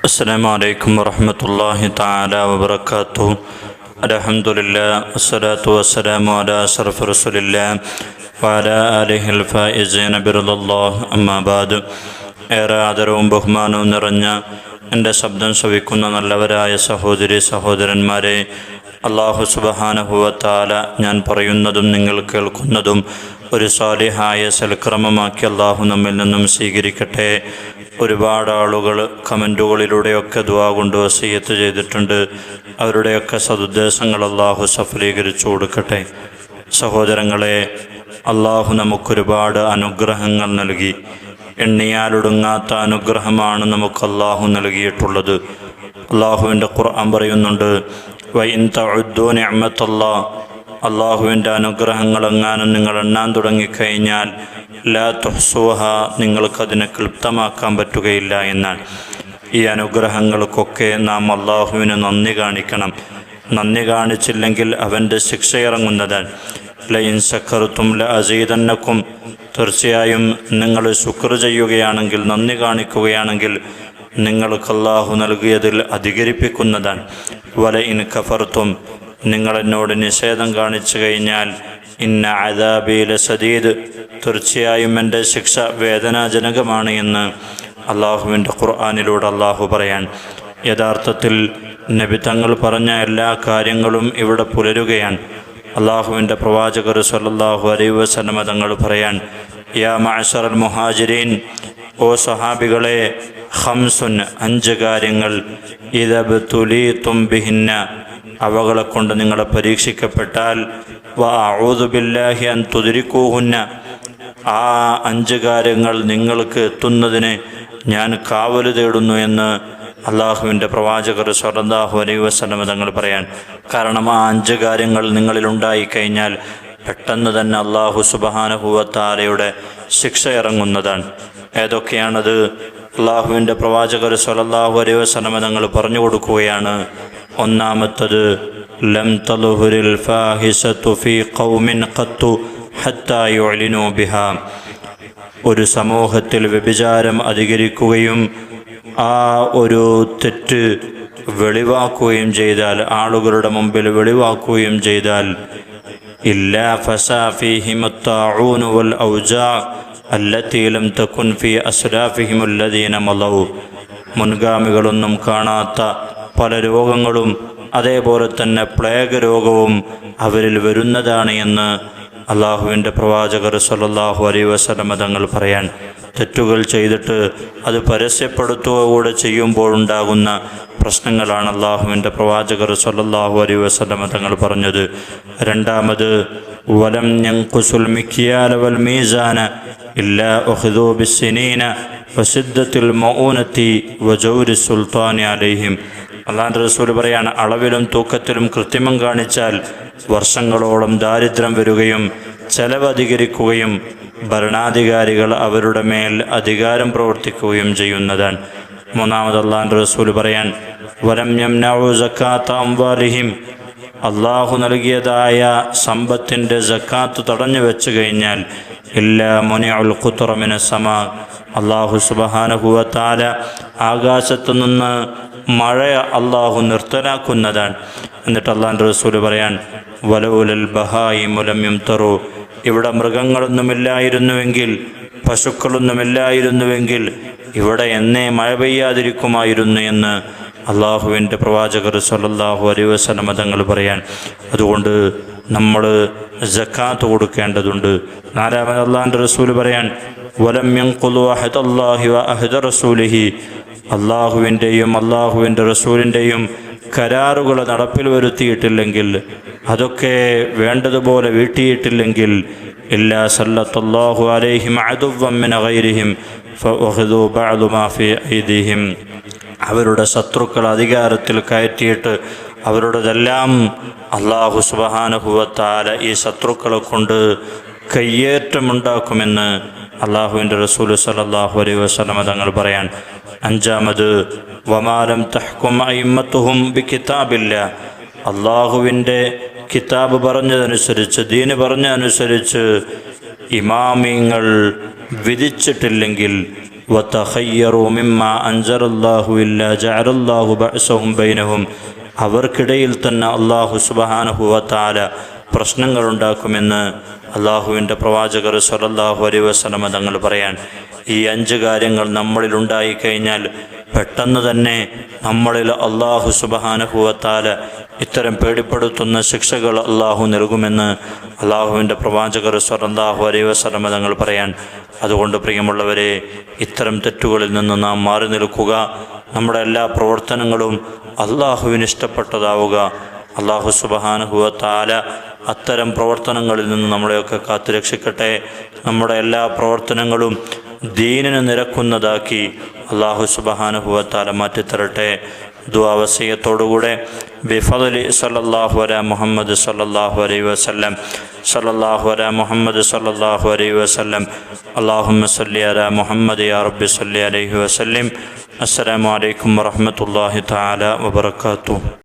السلام عليكم ورحمة الله تعالى وبركاته الحمد لله والصلاة والسلام على أشرف رسول الله وعلى آله الفائزين برضا الله أما بعد ഏറെ ആദരവും ബഹുമാനവും നിറഞ്ഞ എൻ്റെ ശബ്ദം ശ്രവിക്കുന്ന നല്ലവരായ സഹോദരി സഹോദരന്മാരെ അള്ളാഹു സുബഹാനഹുവത്താല ഞാൻ പറയുന്നതും നിങ്ങൾ കേൾക്കുന്നതും ഒരു സ്വാലിഹായ സൽക്രമമാക്കി അള്ളാഹു നമ്മിൽ നിന്നും സ്വീകരിക്കട്ടെ. ഒരുപാട് ആളുകൾ കമന്റുകളിലൂടെയൊക്കെ ദുവാ കൊണ്ട് വസീയത്ത് ചെയ്തിട്ടുണ്ട്. അവരുടെയൊക്കെ സതുദ്ദേശങ്ങൾ അള്ളാഹു സഫലീകരിച്ചു കൊടുക്കട്ടെ. സഹോദരങ്ങളെ അള്ളാഹു നമുക്കൊരുപാട് അനുഗ്രഹങ്ങൾ നൽകി. എണ്ണിയാലൊടുങ്ങാത്ത അനുഗ്രഹമാണ് നമുക്ക് അള്ളാഹു നൽകിയിട്ടുള്ളത്. അള്ളാഹുവിന്റെ ഖുർആൻ പറയുന്നുണ്ട് വൈൻ തഴുദ്ദോ നിഅമത്തല്ലാ അള്ളാഹുവിന്റെ അനുഗ്രഹങ്ങൾ എങ്ങാനും നിങ്ങൾ എണ്ണാൻ തുടങ്ങിക്കഴിഞ്ഞാൽ ലാ തുഹ്സുഹ നിങ്ങൾക്കതിനെ ക്ലിപ്തമാക്കാൻ പറ്റുകയില്ല എന്നാൽ ഈ അനുഗ്രഹങ്ങൾക്കൊക്കെ നാം അള്ളാഹുവിന് നന്ദി കാണിക്കണം. നന്ദി കാണിച്ചില്ലെങ്കിൽ അവന്റെ ശിക്ഷ ഇറങ്ങുന്നതാണ്. ലൈൻ സക്കറുത്തും ല അസീതന്നക്കും തീർച്ചയായും നിങ്ങൾ ശുക്ർ ചെയ്യുകയാണെങ്കിൽ നന്ദി കാണിക്കുകയാണെങ്കിൽ നിങ്ങൾക്ക് അള്ളാഹു നൽകിയതിൽ അധികരിപ്പിക്കുന്നതാണ്. വല ഇൻ കഫർത്തും നിങ്ങൾ എന്നോട് നിഷേധം കാണിച്ചു കഴിഞ്ഞാൽ ഇന്ന അദാബിയിലെ സദീദ് തീർച്ചയായും എന്റെ ശിക്ഷ വേദനാജനകമാണ് എന്ന് അള്ളാഹുവിന്റെ ഖുർആാനിലൂടെ അള്ളാഹു പറയാൻ. യഥാർത്ഥത്തിൽ നബി തങ്ങൾ പറഞ്ഞ എല്ലാ കാര്യങ്ങളും ഇവിടെ പുലരുകയാണ്. അള്ളാഹുവിന്റെ പ്രവാചകർ സല്ലാഹു അലൈഹി വസനമ തങ്ങൾ പറയാൻ യാ മഅശറൽ മുഹാജിരീൻ ഓ സഹാബികളെ ഹംസുൻ അഞ്ച് കാര്യങ്ങൾ ഇതബ് തുലി തുംബിഹിന്ന അവകളെ കൊണ്ട് നിങ്ങളെ പരീക്ഷിക്കപ്പെട്ടാൽ ബില്ലാഹി അൻ തുതിരിക്കൂഹുന്ന ആ അഞ്ച് കാര്യങ്ങൾ നിങ്ങൾക്ക് എത്തുന്നതിന് ഞാൻ കാവൽ തേടുന്നു എന്ന് അള്ളാഹുവിന്റെ പ്രവാചകർ സ്വലല്ലാഹു അലൈഹി വസ്ലമ തങ്ങൾ പറയാൻ. കാരണം ആ അഞ്ച് കാര്യങ്ങൾ നിങ്ങളിൽ ഉണ്ടായിക്കഴിഞ്ഞാൽ പെട്ടെന്ന് തന്നെ അള്ളാഹു സുബഹാനഹുവത്താലയുടെ ശിക്ഷ ഇറങ്ങുന്നതാണ്. ഏതൊക്കെയാണത്? അള്ളാഹുവിന്റെ പ്രവാചകർ സ്വലല്ലാഹു അലൈഹി വസ്ലമ തങ്ങൾ പറഞ്ഞു കൊടുക്കുകയാണ്. ഒന്നാമത്തത് ലം തലുഹുരിൽ ഫാഹിസത്തു ഫീ ഖൗമിൻ ഖത്തു ഹത്താ ബിഹാ. ഒരു സമൂഹത്തിൽ വ്യഭിചാരം അധികരിക്കുകയും ആ ഒരു തെറ്റ് വെളിവാക്കുകയും ചെയ്താൽ ആളുകളുടെ മുമ്പിൽ വെളിവാക്കുകയും ചെയ്താൽ ഇല്ല ഫസാഫിഹിമുത്താഊനു വൽ ഔജാ അല്ലത്തി ലം തകുൻ ഫി അസ്ലാഫിഹിമുല്ലദീന മലൗ. മുൻഗാമികളൊന്നും കാണാത്ത പല രോഗങ്ങളും അതേപോലെ തന്നെ പ്ലേഗ് രോഗവും അവരിൽ വരുന്നതാണ് എന്ന് അള്ളാഹുവിന്റെ പ്രവാചകർ സല്ലല്ലാഹു അലൈ വസല്ലമ തങ്ങൾ പറയാൻ തെറ്റുകൾ ചെയ്തിട്ട് അത് പരസ്യപ്പെടുത്തുക കൂടെ ചെയ്യുമ്പോഴുണ്ടാകുന്ന പ്രശ്നങ്ങളാണ് അള്ളാഹുവിന്റെ പ്രവാചകർ സല്ലല്ലാഹു അലൈ വസല്ലമ തങ്ങൾ പറഞ്ഞത്. രണ്ടാമത് വലം ഞങ്കുസുൽ മിക്കിയാല വൽ മീസാന ഇല്ലാ വസിദ്ദത്തിൽ മൗനത്തി വജൗരി സുൽത്താനി അലൈഹിം. അള്ളാഹ് റസൂൽ പറയാണ് അളവിലും തൂക്കത്തിലും കൃത്രിമം കാണിച്ചാൽ വർഷങ്ങളോളം ദാരിദ്ര്യം വരികയും ചെലവ് അധികരിക്കുകയും ഭരണാധികാരികൾ അവരുടെ മേൽ അധികാരം പ്രവർത്തിക്കുകയും ചെയ്യുന്നതാണ്. മൂന്നാമത് അള്ളാഹ് റസൂൽ പറയാൻ വരം അംവാലിഹിം. അള്ളാഹു നൽകിയതായ സമ്പത്തിന്റെ ജക്കാത്ത് തടഞ്ഞു വെച്ചു കഴിഞ്ഞാൽ എല്ലാ മുനി ഖുത്തുറമിന് സമ. അള്ളാഹു സുബഹാനുഭവത്താല ആകാശത്തു നിന്ന് മഴ അള്ളാഹു നിർത്തലാക്കുന്നതാണ്. എന്നിട്ട് അള്ളാന്റെ റസൂൽ പറയാൻ വലവുലൽ ബഹായി മുലമ്യം തറു ഇവിടെ മൃഗങ്ങളൊന്നുമില്ലായിരുന്നുവെങ്കിൽ പശുക്കളൊന്നുമില്ലായിരുന്നുവെങ്കിൽ ഇവിടെ എന്നെ മഴ പെയ്യാതിരിക്കുമായിരുന്നു എന്ന് അള്ളാഹുവിന്റെ പ്രവാചകർ സല്ലല്ലാഹു അലൈഹി വസല്ലമ തങ്ങൾ പറയാൻ. അതുകൊണ്ട് നമ്മൾ ജക്കാത്ത് കൊടുക്കേണ്ടതുണ്ട്. നാലാമത് അള്ളാഹിന്റെ റസൂൽ പറയാൻ വലം അഹദ് അള്ളാഹി വ അഹദ റസൂലിഹി. അള്ളാഹുവിന്റെയും അള്ളാഹുവിന്റെ റസൂലിന്റെയും കരാറുകൾ നടപ്പിൽ വരുത്തിയിട്ടില്ലെങ്കിൽ അതൊക്കെ വേണ്ടതുപോലെ വീട്ടിയിട്ടില്ലെങ്കിൽ ഇല്ലാ സല്ലത്തല്ലാഹു അലൈഹിം അദുവമ്മിന ഗൈരിഹിം മാ ഐദിഹിം. അവരുടെ ശത്രുക്കൾ അധികാരത്തിൽ കയറ്റിയിട്ട് അവരുടേതെല്ലാം അള്ളാഹു സുബഹാനുഭവത്താല ഈ ശത്രുക്കളെ കൊണ്ട് കയ്യേറ്റമുണ്ടാക്കുമെന്ന് അള്ളാഹുവിന്റെ റസൂൽ സലല്ലാഹു അലൈഹി വസ്ലമ തങ്ങൾ പറയാൻ അഞ്ചാമത് വമാലം തഹ്കും അയിമത്തുഹും ബി കിതാബില്ല അള്ളാഹുവിന്റെ കിതാബ് പറഞ്ഞതനുസരിച്ച് ദീന് പറഞ്ഞതനുസരിച്ച് ഇമാമിങ്ങൾ വിധിച്ചിട്ടില്ലെങ്കിൽ അവർക്കിടയിൽ തന്നെ അള്ളാഹു സുബാനഹുവ താല പ്രശ്നങ്ങളുണ്ടാക്കുമെന്ന് അള്ളാഹുവിന്റെ പ്രവാചകർ സ്വലല്ലാഹു അലൈ വസ്ലമ തങ്ങൾ പറയാൻ ഈ അഞ്ച് കാര്യങ്ങൾ നമ്മളിൽ ഉണ്ടായിക്കഴിഞ്ഞാൽ പെട്ടെന്ന് തന്നെ നമ്മളിൽ അള്ളാഹു സുബഹാനഹുവത്താല ഇത്തരം പേടിപ്പെടുത്തുന്ന ശിക്ഷകൾ അള്ളാഹു നൽകുമെന്ന് അള്ളാഹുവിന്റെ പ്രവാചകർ സ്വലല്ലാഹു അലൈ വസ്ലമ തങ്ങൾ പറയാൻ അതുകൊണ്ട് പ്രിയമുള്ളവരെ ഇത്തരം തെറ്റുകളിൽ നിന്ന് നാം മാറി നിൽക്കുക. നമ്മുടെ എല്ലാ പ്രവർത്തനങ്ങളും അള്ളാഹുവിന് ഇഷ്ടപ്പെട്ടതാവുക. അള്ളാഹു സുബഹാനുഹുവത്താല അത്തരം പ്രവർത്തനങ്ങളിൽ നിന്ന് നമ്മളെയൊക്കെ കാത്തുരക്ഷിക്കട്ടെ. നമ്മുടെ എല്ലാ പ്രവർത്തനങ്ങളും ദീനിന് നിരക്കുന്നതാക്കി അള്ളാഹു സുബഹാനുഹുവത്താല മാറ്റിത്തരട്ടെ. ദുവാവസീയത്തോടുകൂടെ ബിഫദലി സല്ലാഹു അല മുഹമ്മദ് സല്ലാഹു അലൈഹി വസ്ലം സല്ലല്ലാഹു അല മുഹമ്മദ് സല്ലാഹു അലൈഹി വസ്ലം അല്ലാഹുമ്മ സല്ലി അല മുഹമ്മദ് യാ റബ്ബി സല്ലി അലൈഹി വസ്ലിം അസ്സലാമു അലൈക്കും താല വബറകാതുഹു.